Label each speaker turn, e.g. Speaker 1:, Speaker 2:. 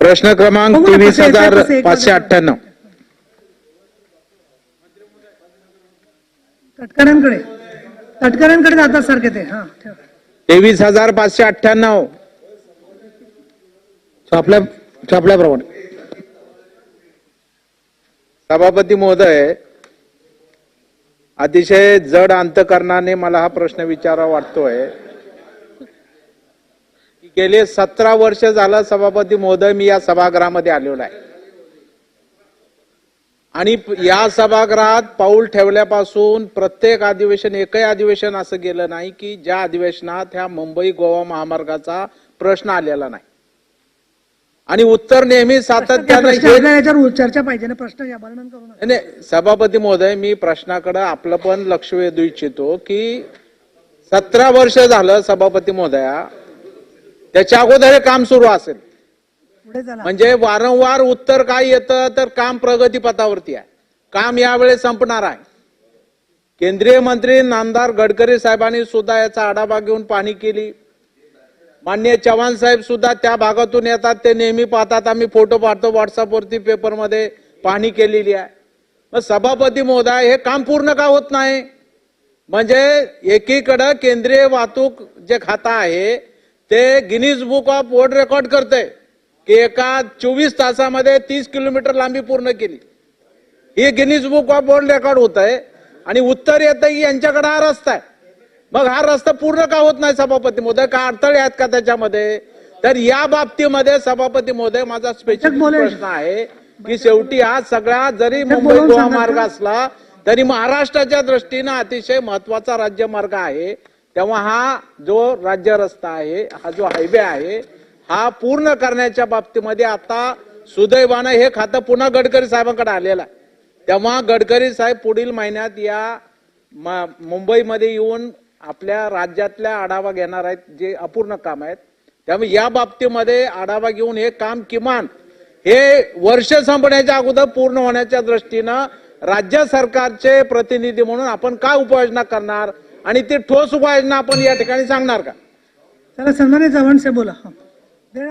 Speaker 1: प्रश्न क्रमांक तेवीस हजार पाचशे. अठ्ठ्याण्णव.
Speaker 2: तटकऱ्यांकडे तटकऱ्यांकडे जातात सारखे ते. हा.
Speaker 1: तेवीस हजार पाचशे अठ्ठ्याण्णव. छापल्या छापल्याप्रमाणे सभापती महोदय अतिशय जड अंतकरणाने मला हा प्रश्न विचारा वाटतोय. गेले सतरा वर्ष झालं सभापती महोदय मी या सभागृहामध्ये आलेलो आहे. आणि या सभागृहात पाऊल ठेवल्यापासून प्रत्येक अधिवेशन एकही अधिवेशन असं गेलं नाही की ज्या अधिवेशनात ह्या मुंबई गोवा महामार्गाचा प्रश्न आलेला नाही. आणि उत्तर नेहमी
Speaker 2: त्या
Speaker 1: सातत्यानं
Speaker 2: चर्चा पाहिजे ना प्रश्न
Speaker 1: सभापती महोदय मी प्रश्नाकडे आपलं पण लक्ष वेधू इच्छितो की सतरा वर्ष झालं सभापती महोदया त्याच्या अगोदर हे काम सुरू असेल. म्हणजे वारंवार उत्तर काय येतं तर काम प्रगतीपथावरती आहे. काम यावेळेस संपणार आहे. केंद्रीय मंत्री नामदार गडकरी साहेबांनी सुद्धा याचा आढावा घेऊन पाहणी केली. माननीय चव्हाण साहेब सुद्धा त्या भागातून येतात ते नेहमी पाहतात. आम्ही फोटो पाहतो व्हॉट्सअपवरती पेपरमध्ये पाहणी केलेली आहे. मग सभापती महोदय हे काम पूर्ण का होत नाही? म्हणजे एकीकडं केंद्रीय वाहतूक जे खातं आहे ते Guinness Book of World Record करते की एका चोवीस तासामध्ये तीस किलोमीटर लांबी पूर्ण केली. ही Guinness Book of World Record होत आहे आणि उत्तर येतं की यांच्याकडे हा रस्ता आहे. मग हा रस्ता पूर्ण का होत नाही सभापती महोदय? का अडथळे आहेत का त्याच्यामध्ये? तर या बाबतीमध्ये सभापती महोदय माझा
Speaker 2: बोलेल.
Speaker 1: प्रश्न आहे की शेवटी हा सगळा जरी मुंबई गोवा मार्ग? असला तरी महाराष्ट्राच्या दृष्टीनं अतिशय महत्त्वाचा राज्यमार्ग आहे. तेव्हा हा जो राज्य रस्ता आहे हा जो हायवे आहे हा पूर्ण करण्याच्या बाबतीमध्ये आता सुदैवानं हे खातं पुन्हा गडकरी साहेबांकडे आलेलं आहे. तेव्हा गडकरी साहेब पुढील महिन्यात या म- मुंबईमध्ये येऊन आपल्या राज्यातल्या आढावा घेणार आहेत जे अपूर्ण काम आहेत. त्यामुळे या बाबतीमध्ये आढावा घेऊन हे काम किमान हे वर्ष संपण्याच्या अगोदर पूर्ण होण्याच्या दृष्टीनं राज्य सरकारचे प्रतिनिधी म्हणून आपण काय उपाययोजना करणार? आणि ते ठोस उपाययोजना आपण या ठिकाणी सांगणार का?
Speaker 2: त्याला सन्मान्य चव्हाण साहेब बोला.